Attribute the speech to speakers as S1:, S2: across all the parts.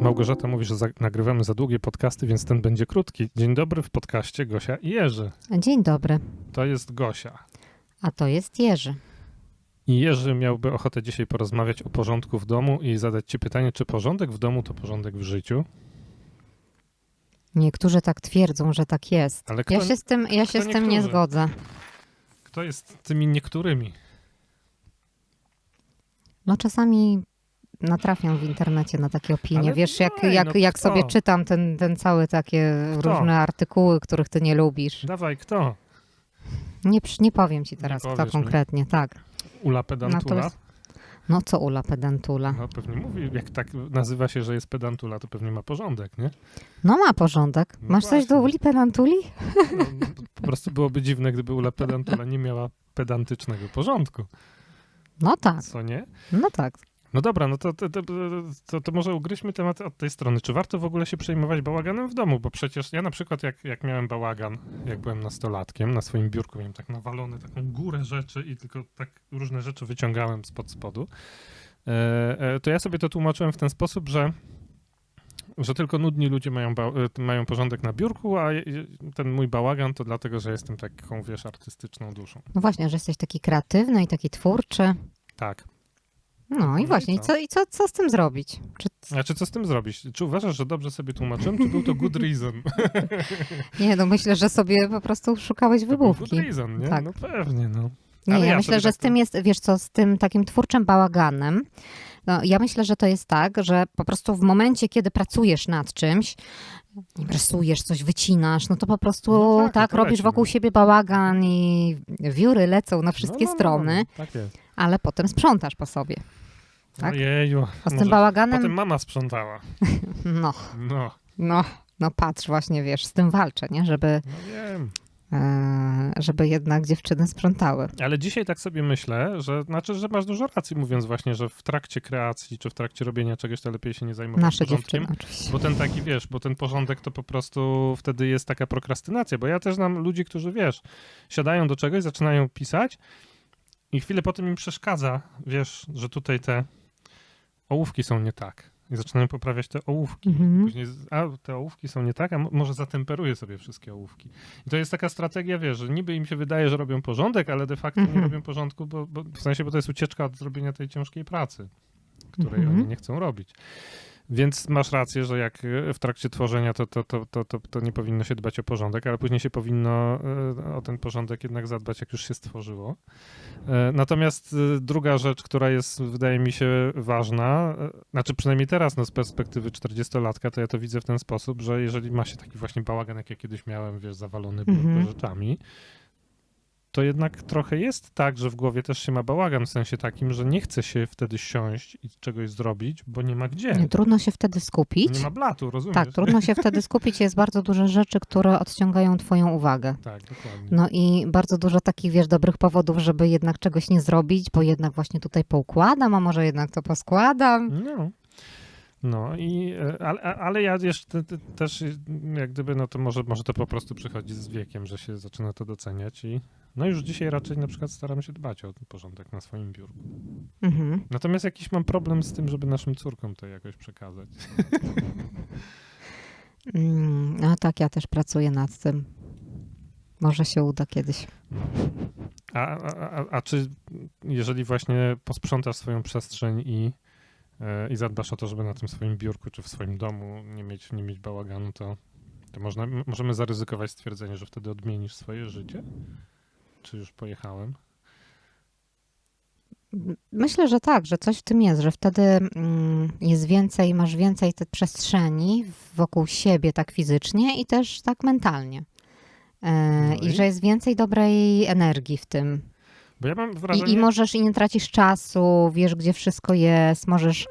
S1: Małgorzata mówi, że za, nagrywamy za długie podcasty, więc ten będzie krótki. Dzień dobry w podcaście Gosia i Jerzy.
S2: Dzień dobry,
S1: To jest Gosia.
S2: a to jest Jerzy.
S1: I Jerzy miałby ochotę dzisiaj porozmawiać o porządku w domu i zadać ci pytanie, czy porządek w domu to porządek w życiu?
S2: Niektórzy tak twierdzą, że tak jest.
S1: Ale kto,
S2: Ja się z tym, ja się z tym nie zgodzę.
S1: kto jest tymi niektórymi?
S2: No czasami natrafiam w internecie na takie opinie.
S1: Ale
S2: Wiesz, jak,
S1: daj,
S2: jak,
S1: no
S2: jak
S1: kto?
S2: sobie czytam ten, ten cały takie
S1: Kto?
S2: różne artykuły, których ty nie lubisz.
S1: Dawaj, kto?
S2: Nie, przy- nie powiem ci teraz, kto
S1: powiesz mi.
S2: konkretnie, tak.
S1: Ula Pedantula?
S2: Natomiast- No co Ula Pedantula?
S1: No pewnie mówi, jak tak nazywa się, że jest pedantula, to pewnie ma porządek, nie?
S2: No ma porządek.
S1: No
S2: Masz coś do
S1: właśnie.
S2: Uli Pedantuli?
S1: No, po prostu byłoby dziwne, gdyby Ula Pedantula nie miała pedantycznego porządku,
S2: No tak,
S1: co nie?
S2: no tak.
S1: No dobra, no to, to, to, to, może ugryźmy temat od tej strony. Czy warto w ogóle się przejmować bałaganem w domu? Bo przecież ja na przykład jak, jak miałem bałagan, jak byłem nastolatkiem, na swoim biurku miałem tak nawalone taką górę rzeczy i tylko tak różne rzeczy wyciągałem spod spodu, e, e, to ja sobie to tłumaczyłem w ten sposób, że że tylko nudni ludzie mają, e, mają porządek na biurku, a ten mój bałagan to dlatego, że jestem taką, wiesz, artystyczną duszą.
S2: No właśnie, że jesteś taki kreatywny i taki twórczy.
S1: Tak.
S2: No
S1: No i
S2: właśnie, i
S1: co?
S2: i co, co z tym zrobić? Czy,
S1: Znaczy, co z tym zrobić? Czy uważasz, że dobrze sobie tłumaczyłem, czy był to good reason?
S2: nie, no myślę, że sobie po prostu szukałeś wybówki.
S1: Good reason, nie?
S2: Tak.
S1: No pewnie, no.
S2: Nie,
S1: Ale
S2: ja,
S1: ja
S2: myślę, że
S1: tak
S2: z tym jest, wiesz co, z tym takim twórczym bałaganem, no, ja myślę, że to jest tak, że po prostu w momencie, kiedy pracujesz nad czymś, rysujesz, coś wycinasz, no to po prostu
S1: No tak,
S2: tak,
S1: to
S2: robisz
S1: leci,
S2: wokół
S1: no.
S2: siebie bałagan i wióry lecą na wszystkie
S1: no, no,
S2: strony,
S1: No, tak jest.
S2: ale potem sprzątasz po sobie. Tak?
S1: Ojeju.
S2: A z tym bałaganem,
S1: Potem mama sprzątała.
S2: no,
S1: No,
S2: no, no patrz właśnie, wiesz, z tym walczę, nie, żeby,
S1: no wiem.
S2: e, żeby jednak dziewczyny sprzątały.
S1: Ale dzisiaj tak sobie myślę, że znaczy, że masz dużo racji, mówiąc właśnie, że w trakcie kreacji, czy w trakcie robienia czegoś, to lepiej się nie zajmować
S2: Nasze
S1: porządkiem.
S2: dziewczyny oczywiście.
S1: Bo ten taki, wiesz, bo ten porządek to po prostu wtedy jest taka prokrastynacja, bo ja też znam ludzi, którzy, wiesz, siadają do czegoś, zaczynają pisać i chwilę potem im przeszkadza, wiesz, że tutaj te ołówki są nie tak. I zaczynają poprawiać te ołówki.
S2: Mhm.
S1: Później, a te ołówki są nie tak, a mo- może zatemperuję sobie wszystkie ołówki. I to jest taka strategia, wiesz, że niby im się wydaje, że robią porządek, ale de facto nie
S2: Mhm.
S1: robią porządku, bo, bo w sensie, bo to jest ucieczka od zrobienia tej ciężkiej pracy, której
S2: Mhm.
S1: oni nie chcą robić. Więc masz rację, że jak e, w trakcie tworzenia to, to, to, to, to, to nie powinno się dbać o porządek, ale później się powinno e, o ten porządek jednak zadbać, jak już się stworzyło. E, Natomiast druga rzecz, która jest, wydaje mi się, ważna, znaczy przynajmniej teraz no, z perspektywy 40-latka, to ja to widzę w ten sposób, że jeżeli ma się taki właśnie bałagan, jak ja kiedyś miałem, wiesz, zawalony
S2: Mhm.
S1: rzeczami, to jednak trochę jest tak, że w głowie też się ma bałagan, w sensie takim, że nie chce się wtedy siąść i czegoś zrobić, bo nie ma gdzie.
S2: Nie, trudno się wtedy skupić.
S1: Nie ma blatu, rozumiesz?
S2: Tak, trudno się wtedy skupić. Jest bardzo dużo rzeczy, które odciągają Twoją uwagę.
S1: Tak, dokładnie.
S2: No i bardzo dużo takich, wiesz, dobrych powodów, żeby jednak czegoś nie zrobić, bo jednak właśnie tutaj poukładam, a może jednak to poskładam.
S1: No. No i, ale, ale ja jeszcze te- też jak gdyby, no to może, może to po prostu przychodzi z wiekiem, że się zaczyna to doceniać i no już dzisiaj raczej na przykład staram się dbać o ten porządek na swoim biurku.
S2: Mhm.
S1: Natomiast jakiś mam problem z tym, żeby naszym córkom to jakoś przekazać.
S2: Mm, no tak, ja też pracuję nad tym. Może się uda kiedyś.
S1: A, a, a, a czy jeżeli właśnie posprzątasz swoją przestrzeń i, e, i zadbasz o to, żeby na tym swoim biurku czy w swoim domu nie mieć, nie mieć bałaganu, to, to można, możemy zaryzykować stwierdzenie, że wtedy odmienisz swoje życie? Czy już pojechałem?
S2: Myślę, że tak, że coś w tym jest, że wtedy mm, jest więcej, masz więcej tej przestrzeni wokół siebie tak fizycznie i też tak mentalnie. E,
S1: No
S2: I
S1: i?
S2: że jest więcej dobrej energii w tym.
S1: Ja wrażenie,
S2: I, I możesz i nie tracisz czasu, wiesz gdzie wszystko jest, możesz.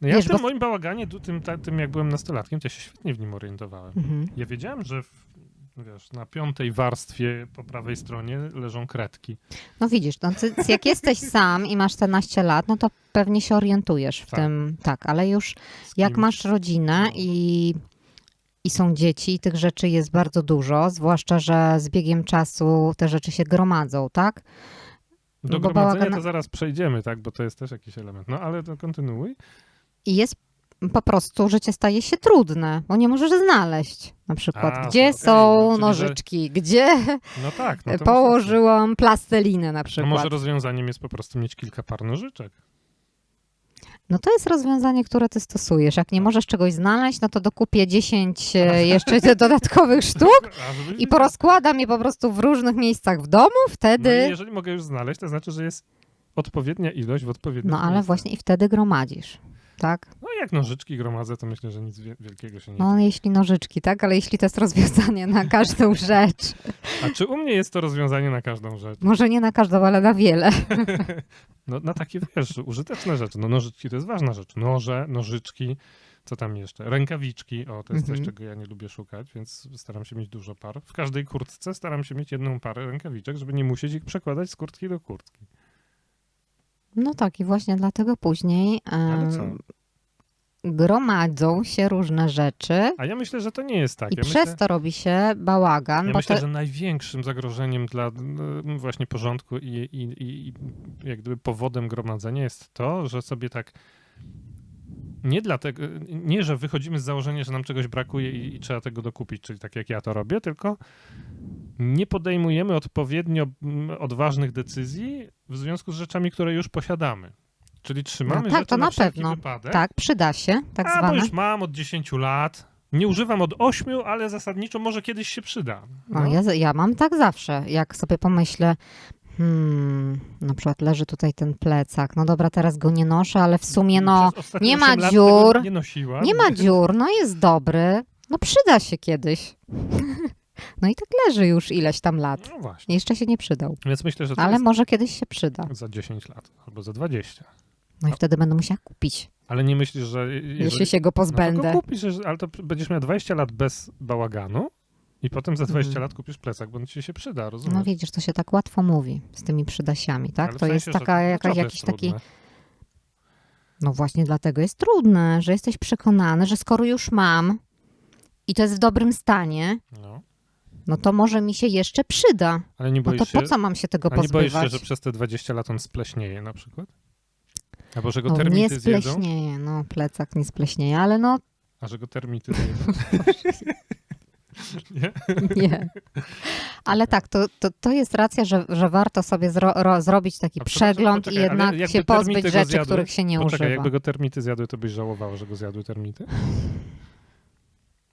S1: no ja
S2: wiesz,
S1: w tym
S2: bo-
S1: moim bałaganie, tym, tym jak byłem nastolatkiem, to ja się świetnie w nim orientowałem.
S2: Mhm.
S1: Ja wiedziałem, że w, wiesz, na piątej warstwie po prawej stronie leżą kredki.
S2: No widzisz, no, ty, jak jesteś sam i masz te naście lat, no to pewnie się orientujesz w
S1: Tak.
S2: tym, tak, ale już jak masz rodzinę
S1: No.
S2: i, i są dzieci, i tych rzeczy jest bardzo dużo, zwłaszcza, że z biegiem czasu te rzeczy się gromadzą, tak?
S1: Do
S2: bo
S1: gromadzenia to zaraz przejdziemy, tak? Bo to jest też jakiś element. No ale to kontynuuj.
S2: I jest po prostu życie staje się trudne, bo nie możesz znaleźć na przykład,
S1: A,
S2: gdzie są
S1: no, czyli, że-
S2: nożyczki, gdzie
S1: No tak. No
S2: położyłam plastelinę na
S1: No
S2: przykład.
S1: może rozwiązaniem jest po prostu mieć kilka par nożyczek.
S2: No to jest rozwiązanie, które ty stosujesz. Jak nie możesz czegoś znaleźć, no to dokupię 10 e, jeszcze dodatkowych sztuk
S1: żeby
S2: i
S1: nie-
S2: porozkładam je po prostu w różnych miejscach w domu,
S1: No
S2: wtedy...
S1: i jeżeli mogę już znaleźć, to znaczy, że jest odpowiednia ilość w odpowiednim
S2: No ale
S1: miejscu.
S2: właśnie i wtedy gromadzisz, tak?
S1: No jak nożyczki gromadzę, to myślę, że nic wie- wielkiego się nie
S2: No
S1: dzieje.
S2: jeśli nożyczki, tak? Ale jeśli to jest rozwiązanie na każdą rzecz,
S1: A czy u mnie jest to rozwiązanie na każdą rzecz?
S2: może nie na każdą, ale na wiele.
S1: No na takie, wiesz, użyteczne rzeczy. No nożyczki to jest ważna rzecz. Noże, nożyczki, co tam jeszcze? Rękawiczki, o, to jest
S2: Mhm.
S1: coś, czego ja nie lubię szukać, więc staram się mieć dużo par. W każdej kurtce staram się mieć jedną parę rękawiczek, żeby nie musieć ich przekładać z kurtki do kurtki.
S2: No tak i właśnie dlatego później gromadzą się różne rzeczy
S1: A ja myślę, że to nie jest tak.
S2: i
S1: ja
S2: przez
S1: myślę,
S2: to robi się bałagan,
S1: ja myślę
S2: to...
S1: że największym zagrożeniem dla właśnie porządku i, i, i, i jak gdyby powodem gromadzenia jest to, że sobie tak nie dlatego, nie, że wychodzimy z założenia, że nam czegoś brakuje i, i trzeba tego dokupić, czyli tak jak ja to robię, tylko nie podejmujemy odpowiednio mm, odważnych decyzji w związku z rzeczami, które już posiadamy. Czyli trzymamy
S2: No tak,
S1: rzeczy
S2: to
S1: na,
S2: na pewno.
S1: wypadek.
S2: Tak, przyda się, tak
S1: A, bo
S2: zwane.
S1: już mam od 10 lat. Nie używam od 8, ale zasadniczo może kiedyś się przyda.
S2: No, ja, ja mam tak zawsze, jak sobie pomyślę, hmm, na przykład leży tutaj ten plecak, no dobra, teraz go nie noszę, ale w sumie no, nie ma
S1: 8 lat
S2: dziur,
S1: Nie, nosiła.
S2: nie ma dziur, no jest dobry, no przyda się kiedyś. No i tak leży już ileś tam lat.
S1: No właśnie.
S2: Jeszcze się nie przydał,
S1: Więc myślę, że
S2: ale może kiedyś się przyda.
S1: za 10 lat albo za 20.
S2: No i wtedy będę musiała kupić,
S1: Ale nie myślisz, że jeżeli,
S2: jeśli się go
S1: no to
S2: pozbędę.
S1: go kupisz, ale to będziesz miał 20 lat bez bałaganu i potem za 20
S2: Mhm.
S1: lat kupisz plecak, bo on ci się przyda, rozumiesz?
S2: No widzisz, to się tak łatwo mówi z tymi przydasiami, tak?
S1: Ale w
S2: To jest
S1: sensie, że
S2: taka, jaka, jakiś
S1: jest
S2: taki... No właśnie dlatego jest trudne, że jesteś przekonany, że skoro już mam i to jest w dobrym stanie,
S1: No.
S2: no to może mi się jeszcze przyda.
S1: Ale nie
S2: No
S1: boisz
S2: to
S1: się,
S2: po co mam się tego
S1: a nie boisz się,
S2: pozbywać?
S1: że przez te 20 lat on spleśnieje na przykład? Albo że go
S2: No, nie
S1: termity zjedzą?
S2: spleśnieje, no plecak nie spleśnieje, ale no
S1: A że go termity zjedzą? nie?
S2: nie. Ale tak, to, to, to jest racja, że, że warto sobie zro, ro, zrobić taki
S1: A
S2: przegląd
S1: poczekaj,
S2: i jednak się pozbyć rzeczy,
S1: zjadły?
S2: których się nie
S1: Poczekaj,
S2: używa.
S1: jakby go termity zjadły, to byś żałowała, że go zjadły termity?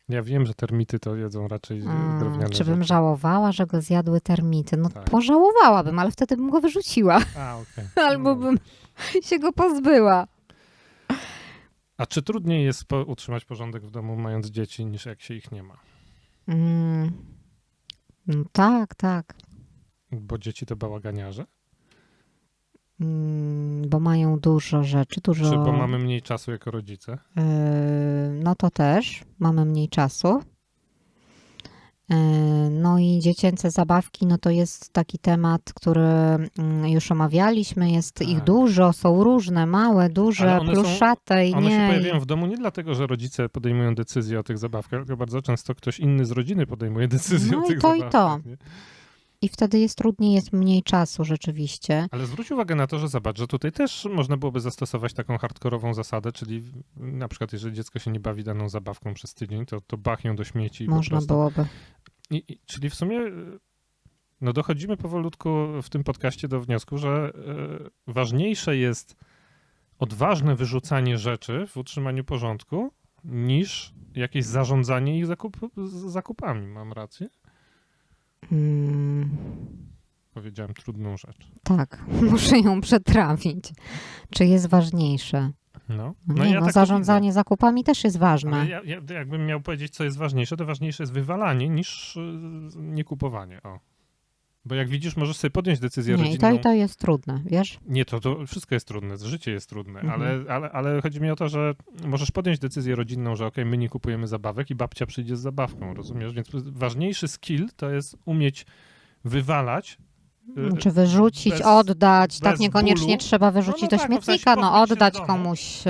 S1: Ja wiem, że termity to jedzą raczej
S2: Mm,
S1: drewniane
S2: czy bym
S1: rzeczy.
S2: żałowała, że go zjadły termity? No
S1: Tak.
S2: pożałowałabym, ale wtedy bym go wyrzuciła.
S1: A, okej.
S2: Albo
S1: No.
S2: bym się go pozbyła.
S1: A czy trudniej jest utrzymać porządek w domu mając dzieci, niż jak się ich nie ma?
S2: Mm. No tak, tak.
S1: Bo dzieci to bałaganiarze?
S2: Mm, bo mają dużo rzeczy, dużo.
S1: Czy bo mamy mniej czasu jako rodzice?
S2: Yy, no to też mamy mniej czasu. Yy, No i dziecięce zabawki, no to jest taki temat, który mm, już omawialiśmy. Jest ich
S1: Tak.
S2: dużo, są różne, małe, duże,
S1: one są-
S2: pluszate i
S1: One się
S2: nie.
S1: pojawiają w domu nie dlatego, że rodzice podejmują decyzje o tych zabawkach, tylko bardzo często ktoś inny z rodziny podejmuje decyzje
S2: No
S1: o
S2: i
S1: tych
S2: to i
S1: zabawkach. nie?
S2: I wtedy jest trudniej, jest mniej czasu rzeczywiście.
S1: Ale zwróć uwagę na to, że zobacz, że tutaj też można byłoby zastosować taką hardkorową zasadę, czyli na przykład jeżeli dziecko się nie bawi daną zabawką przez tydzień, to, to bach ją do śmieci i po
S2: Można byłoby.
S1: I, i, czyli w sumie y, no dochodzimy powolutku w tym podcaście do wniosku, że y, ważniejsze jest odważne wyrzucanie rzeczy w utrzymaniu porządku niż jakieś zarządzanie ich zakup, zakupami. Mam rację?
S2: Mm,
S1: Powiedziałem trudną rzecz.
S2: tak, muszę ją przetrawić. Czy jest ważniejsze?
S1: No,
S2: No, nie,
S1: ja
S2: no,
S1: tak
S2: zarządzanie zakupami też jest ważne.
S1: Ja, ja, jakbym miał powiedzieć, co jest ważniejsze, to ważniejsze jest wywalanie niż y, nie kupowanie. O. Bo jak widzisz, możesz sobie podjąć decyzję
S2: Nie,
S1: rodzinną.
S2: to, i to jest trudne, wiesz?
S1: Nie, to, to wszystko jest trudne, życie jest trudne,
S2: Mhm.
S1: ale, ale, ale chodzi mi o to, że możesz podjąć decyzję rodzinną, że okej, my nie kupujemy zabawek i babcia przyjdzie z zabawką, rozumiesz? Więc ważniejszy skill to jest umieć wywalać. Y,
S2: Czy wyrzucić,
S1: bez-
S2: oddać, tak
S1: bez
S2: niekoniecznie
S1: bólu.
S2: trzeba wyrzucić
S1: No, no
S2: do
S1: tak, no w sensie
S2: śmietnika, no
S1: się
S2: oddać komuś.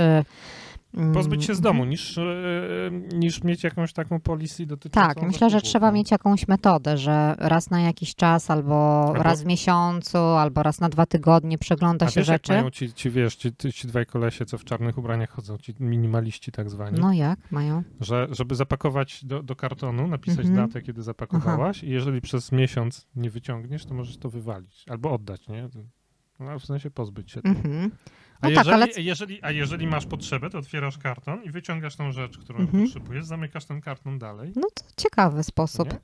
S2: Y,
S1: Pozbyć się z
S2: Mm,
S1: domu,
S2: mhm.
S1: niż, e, niż mieć jakąś taką policy dotyczącą
S2: Tak, myślę, że trzeba
S1: no.
S2: mieć jakąś metodę, że raz na jakiś czas, albo,
S1: Albo-
S2: raz w miesiącu, albo raz na dwa tygodnie przegląda
S1: A
S2: się
S1: wiesz, jak
S2: rzeczy.
S1: mają ci, ci, wiesz, ci, ci, dwaj kolesie, co w czarnych ubraniach chodzą, ci minimaliści tak zwani,
S2: No jak mają?
S1: że żeby zapakować do, do kartonu, napisać
S2: Mhm.
S1: datę, kiedy zapakowałaś i jeżeli przez miesiąc nie wyciągniesz, to możesz to wywalić albo oddać, nie? No, w sensie pozbyć się. tego.
S2: Mhm.
S1: A,
S2: No tak,
S1: jeżeli,
S2: ale-
S1: jeżeli, a jeżeli masz potrzebę, to otwierasz karton i wyciągasz tą rzecz, którą
S2: Mhm.
S1: potrzebujesz, zamykasz ten karton dalej
S2: No to ciekawy sposób.
S1: nie?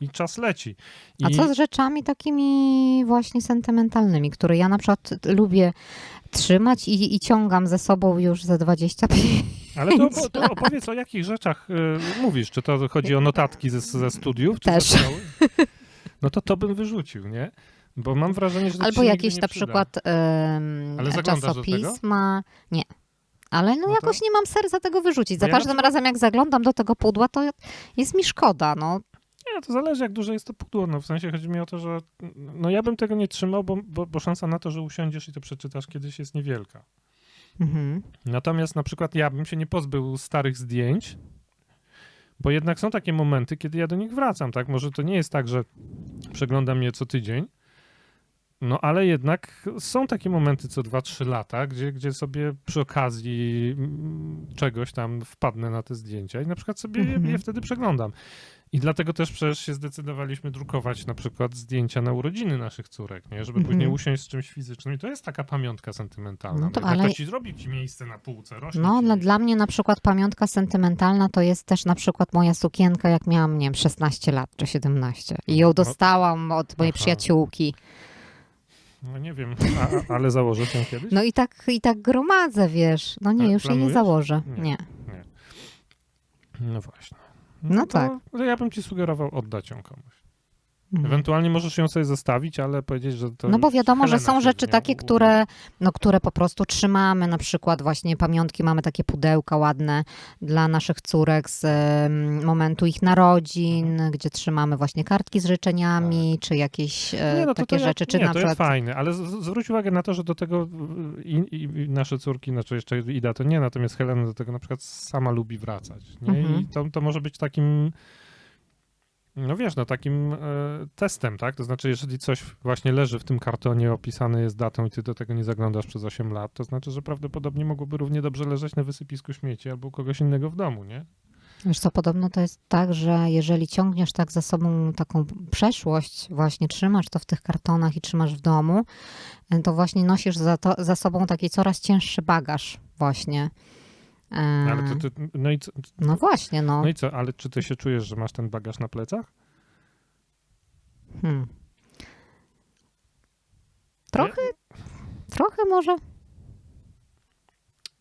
S1: i czas leci. I,
S2: A co z rzeczami takimi właśnie sentymentalnymi, które ja na przykład lubię trzymać i, i ciągam ze sobą już ze 25
S1: Ale to, to opowiedz o jakich rzeczach y, mówisz. Czy to chodzi o notatki ze, ze studiów? Czy
S2: Też.
S1: No to to bym wyrzucił, nie? Bo mam wrażenie, że to
S2: Albo jakieś na przykład
S1: tego?
S2: czasopisma. Nie. Ale no,
S1: No to-
S2: jakoś nie mam serca tego wyrzucić. Za
S1: ja
S2: każdym
S1: przykład-
S2: razem jak zaglądam do tego pudła, to jest mi szkoda. No.
S1: Nie, to zależy jak duże jest to pudło. No, w sensie chodzi mi o to, że no ja bym tego nie trzymał, bo, bo, bo szansa na to, że usiądziesz i to przeczytasz kiedyś jest niewielka.
S2: Mhm.
S1: Natomiast na przykład ja bym się nie pozbył starych zdjęć, bo jednak są takie momenty, kiedy ja do nich wracam, tak? Może to nie jest tak, że przeglądam je co tydzień, no ale jednak są takie momenty co 2-3 lata, gdzie, gdzie sobie przy okazji mm, czegoś tam wpadnę na te zdjęcia i na przykład sobie je,
S2: Mhm.
S1: je wtedy przeglądam. I dlatego też przecież się zdecydowaliśmy drukować na przykład zdjęcia na urodziny naszych córek, nie? Żeby
S2: Mhm.
S1: później usiąść z czymś fizycznym. I to jest taka pamiątka sentymentalna.
S2: No to
S1: No ale... to ci zrobi ci miejsce na półce,
S2: No,
S1: ci
S2: dla, mnie na przykład pamiątka sentymentalna to jest też na przykład moja sukienka, jak miałam, nie wiem, 16 lat czy 17. I ją
S1: No.
S2: dostałam od mojej
S1: Aha.
S2: przyjaciółki.
S1: No nie wiem, a, ale założę się kiedyś?
S2: No i tak, i tak gromadzę, wiesz. No nie,
S1: Ale
S2: już jej nie
S1: planujesz?
S2: założę.
S1: Nie.
S2: Nie.
S1: No właśnie.
S2: No
S1: to,
S2: tak.
S1: To ja bym ci sugerował oddać ją komuś.
S2: Mhm.
S1: Ewentualnie możesz ją sobie zostawić, ale powiedzieć, że to
S2: No bo wiadomo, że są rzeczy takie, które, no, które po prostu trzymamy, na przykład właśnie pamiątki, mamy takie pudełka ładne dla naszych córek z em, momentu ich narodzin,
S1: Mhm.
S2: gdzie trzymamy właśnie kartki z życzeniami, czy jakieś e,
S1: Nie, no
S2: takie rzeczy, czy
S1: nie,
S2: na
S1: to
S2: przykład...
S1: jest fajne, ale z, z- zwróć uwagę na to, że do tego y, i, i, i nasze córki, znaczy jeszcze Ida to nie, natomiast Helena do tego na przykład sama lubi wracać. Nie?
S2: Mhm.
S1: I to, to może być takim, no wiesz, no takim e, testem, tak? To znaczy, jeżeli coś właśnie leży w tym kartonie, opisane jest datą i ty do tego nie zaglądasz przez 8 lat, to znaczy, że prawdopodobnie mogłoby równie dobrze leżeć na wysypisku śmieci albo u kogoś innego w domu, nie?
S2: Wiesz co, podobno to jest tak, że jeżeli ciągniesz tak za sobą taką przeszłość, właśnie trzymasz to w tych kartonach i trzymasz w domu, e, to właśnie nosisz za, to, za sobą taki coraz cięższy bagaż właśnie.
S1: No, ale to, to, no, i co,
S2: No właśnie, no.
S1: no i co, ale czy ty się czujesz, że masz ten bagaż na plecach?
S2: Hmm. Trochę, trochę może.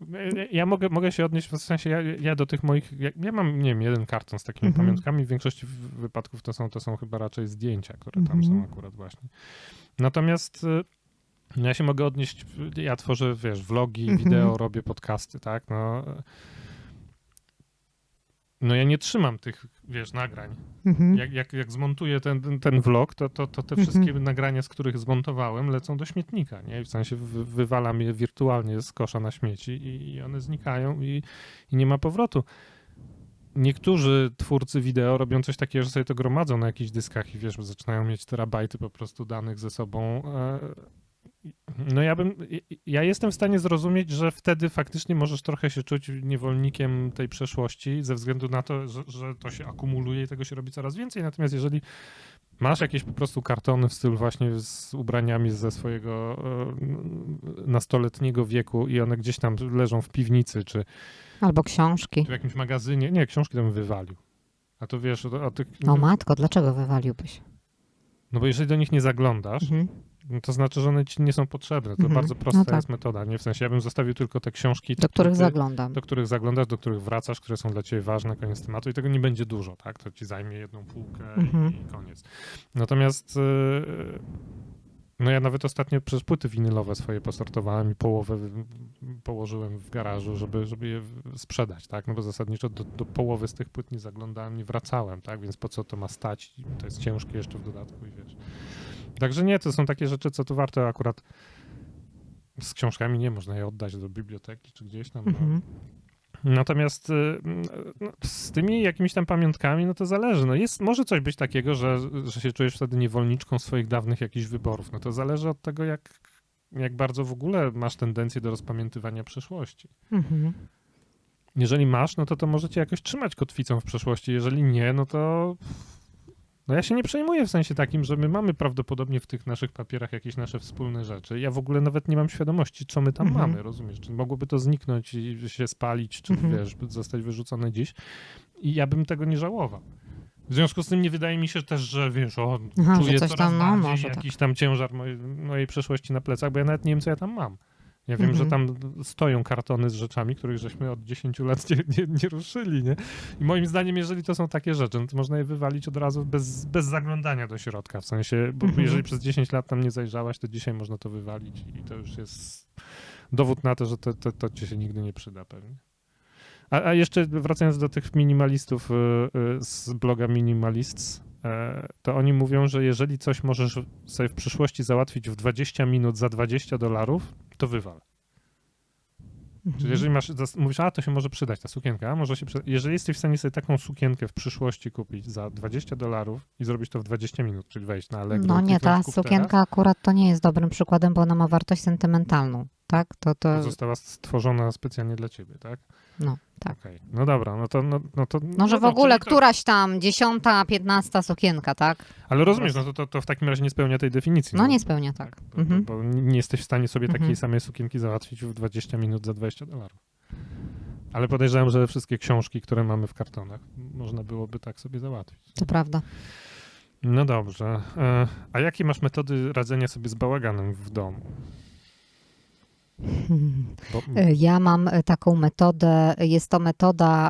S1: Ja- Ja mogę, mogę się odnieść, w sensie ja, ja do tych moich, ja, ja mam, nie wiem, jeden karton z takimi
S2: Mhm.
S1: pamiątkami, w większości wypadków to są, to są chyba raczej zdjęcia, które tam
S2: Mhm.
S1: są akurat właśnie. Natomiast y, ja się mogę odnieść, ja tworzę, wiesz, vlogi,
S2: Mhm.
S1: wideo, robię podcasty, tak, no. No ja nie trzymam tych, wiesz, nagrań.
S2: Mhm.
S1: Jak, jak, jak zmontuję ten, ten, ten vlog, to, to, to te
S2: Mhm.
S1: wszystkie nagrania, z których zmontowałem, lecą do śmietnika, nie? W sensie wy, wywalam je wirtualnie z kosza na śmieci i, i one znikają i, i nie ma powrotu. Niektórzy twórcy wideo robią coś takiego, że sobie to gromadzą na jakichś dyskach i wiesz, zaczynają mieć terabajty po prostu danych ze sobą. No ja bym, ja jestem w stanie zrozumieć, że wtedy faktycznie możesz trochę się czuć niewolnikiem tej przeszłości ze względu na to, że, że to się akumuluje i tego się robi coraz więcej. Natomiast jeżeli masz jakieś po prostu kartony w stylu właśnie z ubraniami ze swojego e, nastoletniego wieku i one gdzieś tam leżą w piwnicy czy
S2: Albo książki.
S1: w jakimś magazynie, nie, książki bym wywalił. A to wiesz, o tych,
S2: No matko, dlaczego wywaliłbyś?
S1: No bo jeżeli do nich nie zaglądasz,
S2: Mhm.
S1: no to znaczy, że one ci nie są potrzebne. To
S2: Mhm.
S1: bardzo prosta
S2: No tak.
S1: jest metoda, nie? W sensie ja bym zostawił tylko te książki,
S2: Do których
S1: ty-
S2: zaglądam.
S1: do których zaglądasz, do których wracasz, które są dla ciebie ważne, koniec tematu i tego nie będzie dużo, tak? To ci zajmie jedną półkę
S2: Mhm.
S1: i koniec. Natomiast yy, no ja nawet ostatnio przez płyty winylowe swoje posortowałem i połowę położyłem w garażu, żeby, żeby je sprzedać, tak? No bo zasadniczo do, do połowy z tych płyt nie zaglądałem, nie wracałem, tak? Więc po co to ma stać? To jest ciężkie jeszcze w dodatku i wiesz. Także nie, to są takie rzeczy, co tu warto akurat z książkami nie można je oddać do biblioteki czy gdzieś tam. No.
S2: Mhm.
S1: Natomiast y, no, z tymi jakimiś tam pamiątkami, no to zależy. No jest, może coś być takiego, że, że się czujesz wtedy niewolniczką swoich dawnych jakichś wyborów. No to zależy od tego, jak, jak bardzo w ogóle masz tendencję do rozpamiętywania przeszłości.
S2: Mhm.
S1: Jeżeli masz, no to to możecie jakoś trzymać kotwicą w przeszłości. Jeżeli nie, no to no ja się nie przejmuję w sensie takim, że my mamy prawdopodobnie w tych naszych papierach jakieś nasze wspólne rzeczy. Ja w ogóle nawet nie mam świadomości, co my tam
S2: Mhm.
S1: mamy, rozumiesz? Czy mogłoby to zniknąć i się spalić, czy
S2: Mhm.
S1: wiesz, zostać wyrzucone dziś. I ja bym tego nie żałował. W związku z tym nie wydaje mi się też, że wiesz, o,
S2: Aha, że
S1: czuję
S2: coś
S1: coraz
S2: tam, no, może tak.
S1: jakiś tam ciężar mojej, mojej przeszłości na plecach, bo ja nawet nie wiem, co ja tam mam. Ja wiem, że
S2: Mhm.
S1: tam stoją kartony z rzeczami, których żeśmy od 10 lat nie, nie, nie ruszyli, nie? I moim zdaniem, jeżeli to są takie rzeczy, no to można je wywalić od razu bez, bez zaglądania do środka, w sensie, bo
S2: Mhm.
S1: jeżeli przez 10 lat tam nie zajrzałaś, to dzisiaj można to wywalić i to już jest dowód na to, że to, to, to ci się nigdy nie przyda pewnie. A, a jeszcze wracając do tych minimalistów y, y, z bloga Minimalists, to oni mówią, że jeżeli coś możesz sobie w przyszłości załatwić w 20 minut za 20 dolarów, to wywal. Czyli
S2: Mhm.
S1: jeżeli masz, mówisz, a to się może przydać, ta sukienka, może się przyda. Jeżeli jesteś w stanie sobie taką sukienkę w przyszłości kupić za 20 dolarów i zrobić to w 20 minut, czyli wejść na Allegro,
S2: No nie, ta sukienka
S1: teraz,
S2: akurat to nie jest dobrym przykładem, bo ona ma wartość sentymentalną, tak? To, to,
S1: to została stworzona specjalnie dla ciebie, tak?
S2: no, tak.
S1: Okej. No dobra, no to... No, no to
S2: No, że w
S1: dobra,
S2: ogóle
S1: to-
S2: któraś tam dziesiąta, piętnasta sukienka, tak?
S1: Ale rozumiesz, no to, to, to w takim razie nie spełnia tej definicji.
S2: No nie spełnia tak.
S1: Bo,
S2: Mhm.
S1: bo, bo nie jesteś w stanie sobie takiej
S2: Mhm.
S1: samej sukienki załatwić w 20 minut za 20 dolarów. Ale podejrzewam, że wszystkie książki, które mamy w kartonach, można byłoby tak sobie załatwić.
S2: To prawda.
S1: No dobrze. E, A jakie masz metody radzenia sobie z bałaganem w domu? Bo,
S2: E, Ja mam e, taką metodę, jest to metoda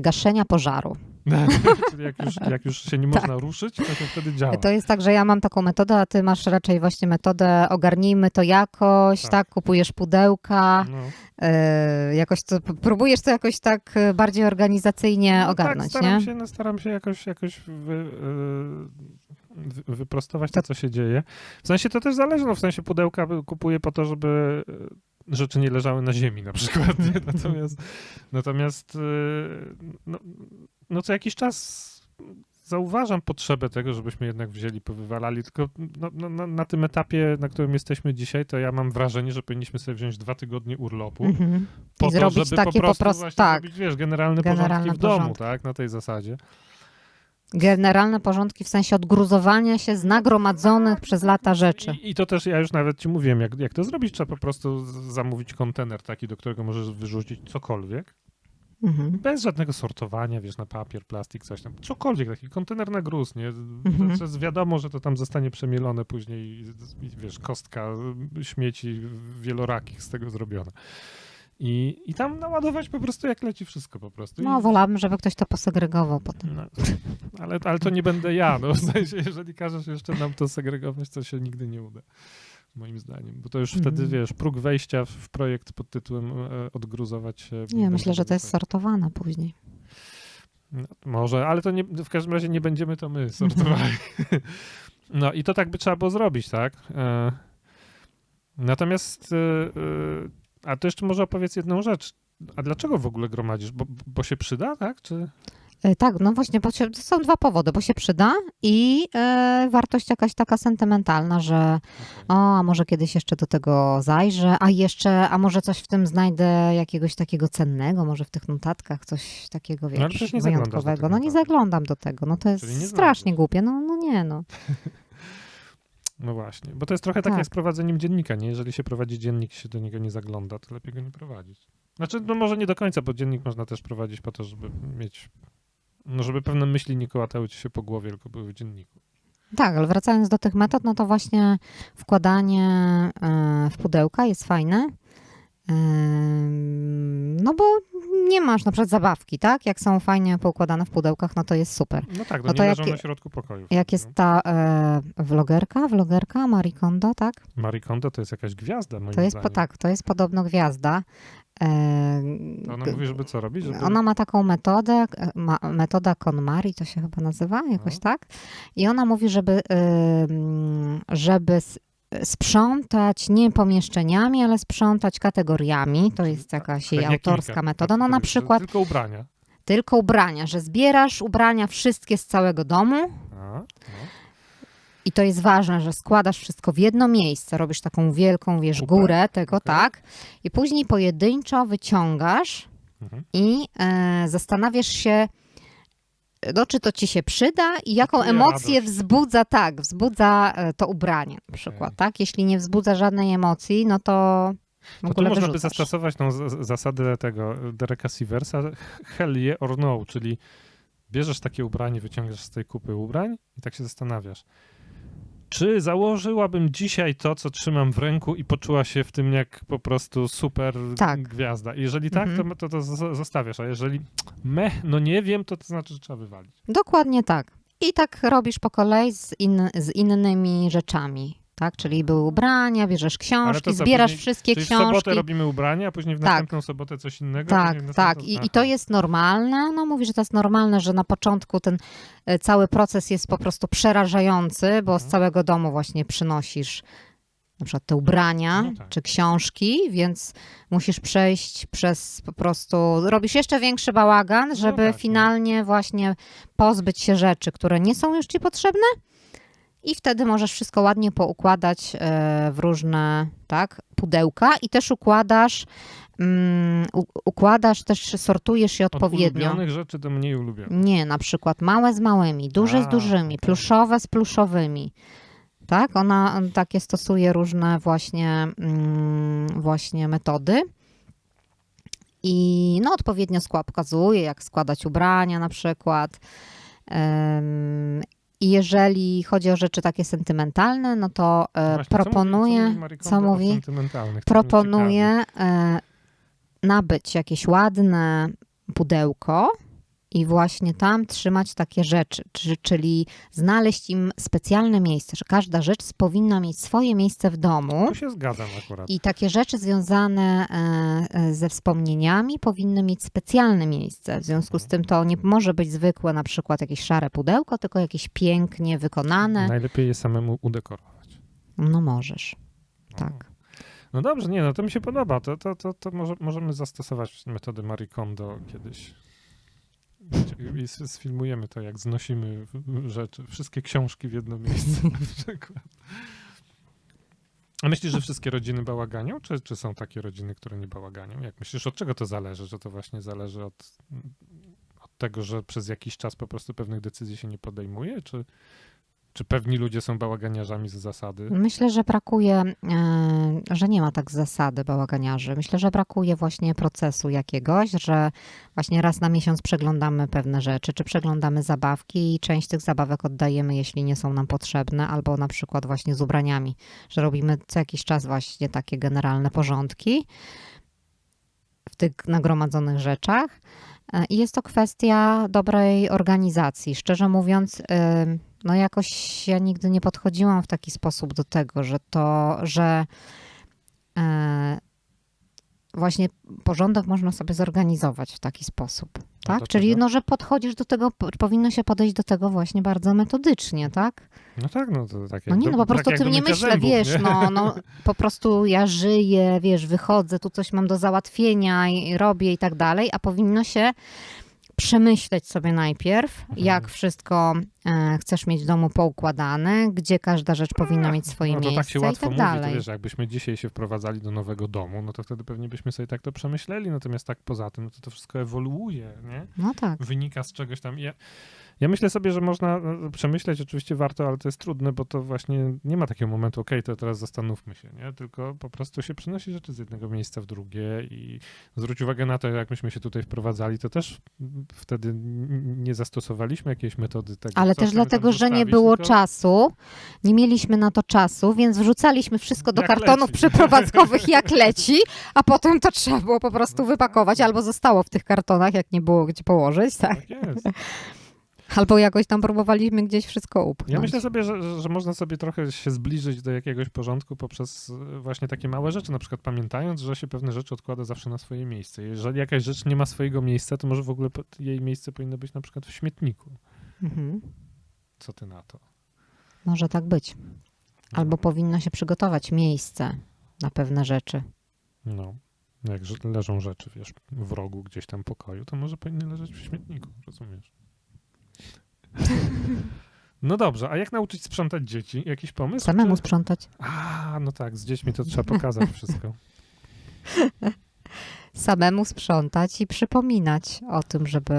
S2: gaszenia pożaru.
S1: czyli jak już, jak już się nie można ruszyć, to się wtedy działa.
S2: Tak. To jest tak, że ja mam taką metodę, a ty masz raczej właśnie metodę ogarnijmy to jakoś,
S1: Tak.
S2: tak, kupujesz pudełka,
S1: No.
S2: e, jakoś to, próbujesz to jakoś tak bardziej organizacyjnie
S1: No
S2: ogarnąć,
S1: tak, staram
S2: nie?
S1: Się, no, staram się jakoś, jakoś wy, y, wyprostować to,
S2: To-
S1: co się dzieje. W sensie to też zależy, no w sensie pudełka kupuję po to, żeby y, rzeczy nie leżały na ziemi na przykład. Nie? Natomiast, natomiast y, no, no co jakiś czas zauważam potrzebę tego, żebyśmy jednak wzięli, powywalali, tylko no, no, na, na tym etapie, na którym jesteśmy dzisiaj, to ja mam wrażenie, że powinniśmy sobie wziąć dwa tygodnie urlopu,
S2: Mhm.
S1: po
S2: I
S1: to,
S2: zrobić
S1: żeby
S2: takie
S1: po prostu,
S2: po prostu, tak,
S1: wiesz, generalne,
S2: Generalne
S1: porządki w domu,
S2: porządki.
S1: tak, na tej zasadzie.
S2: Generalne porządki w sensie odgruzowania się z nagromadzonych przez lata rzeczy.
S1: I, I to też ja już nawet ci mówiłem, jak, jak to zrobić, trzeba po prostu zamówić kontener taki, do którego możesz wyrzucić cokolwiek,
S2: Mhm.
S1: bez żadnego sortowania, wiesz, na papier, plastik, coś tam, cokolwiek, taki kontener na gruz, nie?
S2: Mhm.
S1: Wiadomo, że to tam zostanie przemielone później, wiesz, kostka śmieci wielorakich z tego zrobiona. I, I tam naładować po prostu jak leci wszystko po prostu. I-
S2: No, wolałabym, żeby ktoś to posegregował potem.
S1: No, ale, ale to nie będę ja, no w sensie, jeżeli każesz jeszcze nam to segregować, to się nigdy nie uda, moim zdaniem, bo to już
S2: Mhm.
S1: wtedy, wiesz, próg wejścia w- projekt pod tytułem e, odgruzować się.
S2: Nie, myślę, że to jest sortowane później.
S1: No, może, ale to nie, w każdym razie nie będziemy to my sortowali. No i to tak by trzeba było zrobić, tak? E, natomiast, e, a to jeszcze może opowiedz jedną rzecz. A dlaczego w ogóle gromadzisz? Bo, bo się przyda, tak? Czy...
S2: E, Tak, no właśnie, bo się, to są dwa powody, bo się przyda i e, wartość jakaś taka sentymentalna, że o, a może kiedyś jeszcze do tego zajrzę, a jeszcze, a może coś w tym znajdę jakiegoś takiego cennego, może w tych notatkach coś takiego,
S1: No,
S2: wiesz,
S1: do
S2: wyjątkowego. No nie zaglądam do tego, no to jest strasznie głupie, no, no nie, no.
S1: No właśnie, bo to jest trochę tak,
S2: Tak.
S1: jak z prowadzeniem dziennika, nie? Jeżeli się prowadzi dziennik, się do niego nie zagląda, to lepiej go nie prowadzić. Znaczy, no może nie do końca, bo dziennik można też prowadzić po to, żeby mieć, no żeby pewne myśli nie kołatały ci się po głowie, tylko były w dzienniku.
S2: Tak, ale wracając do tych metod, no to właśnie wkładanie e, w pudełka jest fajne. No bo nie masz na przykład zabawki, tak? Jak są fajnie poukładane w pudełkach, no to jest super.
S1: No tak, no,
S2: No
S1: nie
S2: to
S1: leżą
S2: jak-
S1: na środku pokoju.
S2: Jak jest ta e, vlogerka, vlogerka Marie Kondo, tak?
S1: No. Marie Kondo to jest jakaś gwiazda, moim
S2: To jest,
S1: zdaniem.
S2: tak, to jest podobno gwiazda. E,
S1: ona mówi, żeby co robić? Żeby...
S2: Ona ma taką metodę, ma, metoda KonMari, to się chyba nazywa jakoś
S1: No.
S2: tak. I ona mówi, żeby, żeby sprzątać nie pomieszczeniami, ale sprzątać kategoriami. To jest jakaś jej
S1: Pewnie
S2: autorska
S1: kilka
S2: metoda. No na przykład
S1: Tylko ubrania.
S2: tylko ubrania, że zbierasz ubrania wszystkie z całego domu
S1: A, no.
S2: i to jest ważne, że składasz wszystko w jedno miejsce, robisz taką wielką, wiesz,
S1: Kupę.
S2: górę tego,
S1: Okej.
S2: tak, i później pojedynczo wyciągasz
S1: Mhm.
S2: i e, zastanawiasz się, no, czy to ci się przyda i jaką emocję
S1: radość.
S2: wzbudza, tak, wzbudza e, to ubranie na przykład, tak? Jeśli nie wzbudza żadnej emocji, no to w
S1: To tu
S2: ogóle
S1: można by zastosować tą zasadę tego Dereka Sieversa, hell yeah or no, czyli bierzesz takie ubranie, wyciągasz z tej kupy ubrań i tak się zastanawiasz. Czy założyłabym dzisiaj to, co trzymam w ręku i poczuła się w tym jak po prostu super
S2: Tak.
S1: gwiazda? Jeżeli tak,
S2: Mhm.
S1: to, to, to zostawiasz, a jeżeli meh, no nie wiem, to to znaczy, że trzeba wywalić.
S2: Dokładnie tak. I tak robisz po kolei z, in, z innymi rzeczami. Tak, czyli były ubrania, bierzesz książki, zbierasz
S1: później-
S2: wszystkie
S1: Czyli w
S2: książki.
S1: sobotę robimy ubrania, a później w
S2: Tak.
S1: następną sobotę coś innego.
S2: Tak,
S1: w
S2: tak. I, I to jest normalne. No mówi, że to jest normalne, że na początku ten e, cały proces jest po prostu przerażający, bo z
S1: Mhm.
S2: całego domu właśnie przynosisz na przykład te ubrania
S1: No tak.
S2: czy książki, więc musisz przejść przez po prostu, robisz jeszcze większy bałagan, żeby
S1: tak, no.
S2: finalnie właśnie pozbyć się rzeczy, które nie są już ci potrzebne i wtedy możesz wszystko ładnie poukładać e, w różne tak, pudełka i też układasz, mm, u, układasz też, sortujesz je
S1: Od
S2: odpowiednio.
S1: ulubionych rzeczy do mniej ulubionych.
S2: Nie, na przykład małe z małymi, duże z
S1: A,
S2: dużymi,
S1: okej.
S2: pluszowe z pluszowymi. Tak, ona on takie stosuje różne właśnie, mm, właśnie metody. I no, odpowiednio skład pokazuje, jak składać ubrania na przykład. I jeżeli chodzi o rzeczy takie sentymentalne, no to e,
S1: Właśnie, co mówi-
S2: proponuję,
S1: co mówi
S2: co mówi? proponuję e, nabyć jakieś ładne pudełko i właśnie tam trzymać takie rzeczy, czy, czyli znaleźć im specjalne miejsce, że każda rzecz powinna mieć swoje miejsce w domu.
S1: Tu się zgadzam akurat.
S2: I takie rzeczy związane e, e, ze wspomnieniami powinny mieć specjalne miejsce. W związku z tym to nie może być zwykłe na przykład jakieś szare pudełko, tylko jakieś pięknie wykonane.
S1: Najlepiej je samemu udekorować.
S2: No możesz.
S1: No.
S2: Tak.
S1: No dobrze, nie, no to mi się podoba. To, to, to, to może, możemy zastosować metody Marie Kondo kiedyś. I sfilmujemy to, jak znosimy rzeczy, wszystkie książki w jedno miejsce na przykład. A myślisz, że wszystkie rodziny bałaganią, czy, czy są takie rodziny, które nie bałaganią? Jak myślisz, od czego to zależy? Że to właśnie zależy od, od tego, że przez jakiś czas po prostu pewnych decyzji się nie podejmuje? Czy, czy pewni ludzie są bałaganiarzami z zasady?
S2: Myślę, że brakuje, e, że nie ma tak zasady bałaganiarzy. Myślę, że brakuje właśnie procesu jakiegoś, że właśnie raz na miesiąc przeglądamy pewne rzeczy, czy przeglądamy zabawki i część tych zabawek oddajemy, jeśli nie są nam potrzebne, albo na przykład właśnie z ubraniami, że robimy co jakiś czas właśnie takie generalne porządki w tych nagromadzonych rzeczach. E, I jest to kwestia dobrej organizacji. Szczerze mówiąc, no jakoś ja nigdy nie podchodziłam w taki sposób do tego, że to, że e, właśnie porządek można sobie zorganizować w taki sposób. Tak?
S1: do
S2: Czyli no, że podchodzisz do tego, po- powinno się podejść do tego właśnie bardzo metodycznie, tak?
S1: No tak, no to tak
S2: No nie,
S1: do-
S2: no po
S1: tak
S2: prostu o tym nie myślę,
S1: zębów,
S2: wiesz,
S1: nie?
S2: no, no po prostu ja żyję, wiesz, wychodzę, tu coś mam do załatwienia i robię i tak dalej, a powinno się przemyśleć sobie najpierw,
S1: Mhm.
S2: jak wszystko e, chcesz mieć w domu poukładane, gdzie każda rzecz powinna mieć swoje
S1: no to
S2: miejsce
S1: tak się
S2: i
S1: łatwo
S2: tak
S1: mówi,
S2: dalej.
S1: to wiesz, jakbyśmy dzisiaj się wprowadzali do nowego domu, no to wtedy pewnie byśmy sobie tak to przemyśleli, natomiast tak poza tym, no to to wszystko ewoluuje, nie?
S2: No tak.
S1: Wynika z czegoś tam. Ja, ja myślę sobie, że można e, przemyśleć, oczywiście warto, ale to jest trudne, bo to właśnie nie ma takiego momentu, okej, to teraz zastanówmy się, nie? Tylko po prostu się przenosi rzeczy z jednego miejsca w drugie i zwróć uwagę na to, jak myśmy się tutaj wprowadzali, to też wtedy nie zastosowaliśmy jakiejś metody tego.
S2: Ale też dlatego, że nie było
S1: tylko-
S2: czasu, nie mieliśmy na to czasu, więc wrzucaliśmy wszystko do
S1: Jak
S2: kartonów
S1: leci.
S2: przeprowadzkowych jak leci, a potem to trzeba było po prostu wypakować, albo zostało w tych kartonach, jak nie było gdzie położyć, tak?
S1: Tak jest.
S2: Albo jakoś tam próbowaliśmy gdzieś wszystko upchnąć.
S1: Ja myślę sobie, że, że- można sobie trochę się zbliżyć do jakiegoś porządku poprzez e, właśnie takie małe rzeczy, na przykład pamiętając, że się pewne rzeczy odkłada zawsze na swoje miejsce. Jeżeli jakaś rzecz nie ma swojego miejsca, to może w ogóle jej miejsce powinno być na przykład w śmietniku.
S2: Mhm.
S1: Co ty na to?
S2: Może tak być. Albo powinno się przygotować miejsce na pewne rzeczy.
S1: No. Jak leżą rzeczy, wiesz, w rogu gdzieś tam pokoju, to może powinny leżeć w śmietniku, rozumiesz? No dobrze, a jak nauczyć sprzątać dzieci? Jakiś pomysł?
S2: Samemu
S1: Czy-
S2: sprzątać.
S1: A, no tak, z dziećmi to trzeba pokazać wszystko.
S2: Samemu sprzątać i przypominać o tym, żeby.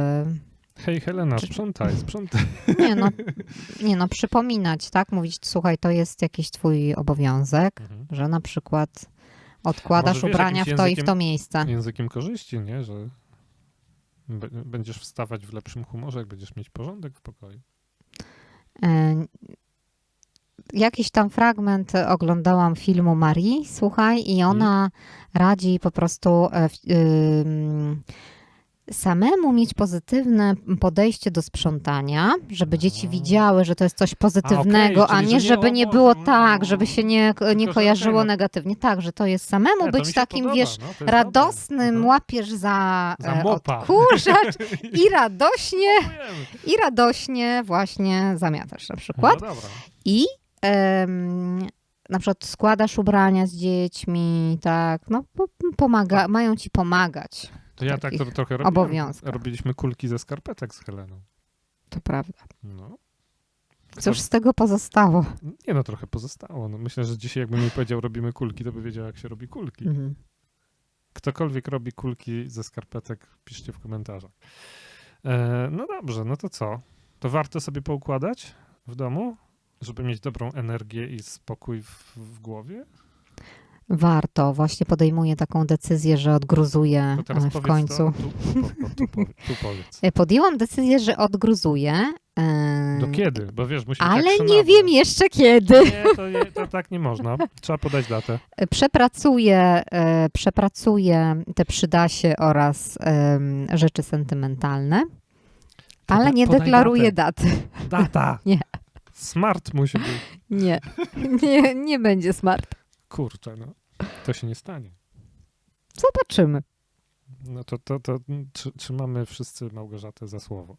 S1: Hej Helena,
S2: Czy-
S1: sprzątaj, sprzątaj.
S2: Nie no, nie no, przypominać, tak? Mówić, słuchaj, to jest jakiś twój obowiązek,
S1: Mhm.
S2: że na przykład odkładasz
S1: wiesz,
S2: ubrania w to i w
S1: językiem-
S2: to miejsce.
S1: Językiem korzyści, nie? Że będziesz wstawać w lepszym humorze, jak będziesz mieć porządek w pokoju.
S2: E, Jakiś tam fragment oglądałam filmu Marii, słuchaj, i ona radzi po prostu e, w- ym, samemu mieć pozytywne podejście do sprzątania, żeby dzieci
S1: A.
S2: widziały, że to jest coś pozytywnego, a,
S1: czyli że
S2: nie żeby nie było tak,
S1: no.
S2: żeby się nie, nie kojarzyło
S1: no.
S2: negatywnie. Tak, że to jest samemu
S1: Nie, to mi
S2: być takim,
S1: podoba,
S2: wiesz,
S1: no,
S2: radosnym,
S1: dobre. Mhm.
S2: łapiesz za,
S1: Za
S2: e, odkurzacz i radośnie,
S1: Dziękujemy.
S2: i radośnie właśnie zamiatasz na przykład.
S1: No.
S2: I na przykład składasz ubrania z dziećmi, tak, no po, pomaga, mają ci pomagać,
S1: To ja tak to trochę robiłem.
S2: obowiązkach.
S1: Robiliśmy kulki ze skarpetek z Heleną.
S2: to prawda.
S1: No.
S2: Cóż z tego pozostało?
S1: Nie no, trochę pozostało. No, myślę, że dzisiaj jakbym jej powiedział robimy kulki, to by wiedział jak się robi kulki.
S2: Mhm.
S1: Ktokolwiek robi kulki ze skarpetek, piszcie w komentarzach. E, no dobrze, no to co? To warto sobie poukładać w domu, żeby mieć dobrą energię i spokój w, w głowie?
S2: Warto, właśnie podejmuję taką decyzję, że odgruzuję
S1: teraz
S2: e, w końcu.
S1: To, tu, tu, tu.
S2: E, Podjęłam decyzję, że odgruzuję.
S1: Do kiedy? Bo wiesz, musi być
S2: Ale
S1: tak
S2: nie wiem jeszcze kiedy.
S1: Nie, to, nie, to tak nie można. Trzeba podać datę.
S2: E, Przepracuję, przepracuję te przydasie oraz rzeczy sentymentalne, ale
S1: Poda-
S2: nie deklaruję
S1: datę.
S2: daty.
S1: Data!
S2: Nie.
S1: Smart musi być.
S2: Nie, nie, nie będzie smart.
S1: Kurczę, no. To się nie stanie.
S2: Zobaczymy.
S1: No to, to, to trzy- trzymamy wszyscy Małgorzatę za słowo.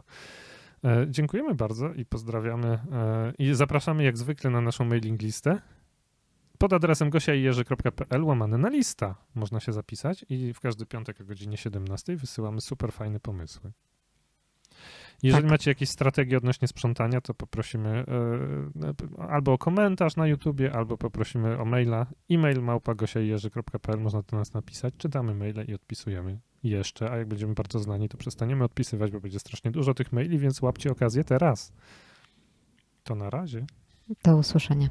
S1: E, dziękujemy bardzo i pozdrawiamy. E, I zapraszamy jak zwykle na naszą mailing listę pod adresem gosiajerzy.pl łamane na lista. Można się zapisać i w każdy piątek o godzinie 17 wysyłamy super fajne pomysły. Jeżeli
S2: Tak.
S1: macie jakieś strategie odnośnie sprzątania, to poprosimy e, albo o komentarz na YouTubie, albo poprosimy o maila. E-mail małpa.gosiajerzy.pl można do nas napisać. Czytamy maile i odpisujemy jeszcze, a jak będziemy bardzo znani, to przestaniemy odpisywać, bo będzie strasznie dużo tych maili, więc łapcie okazję teraz. To na razie.
S2: Do usłyszenia.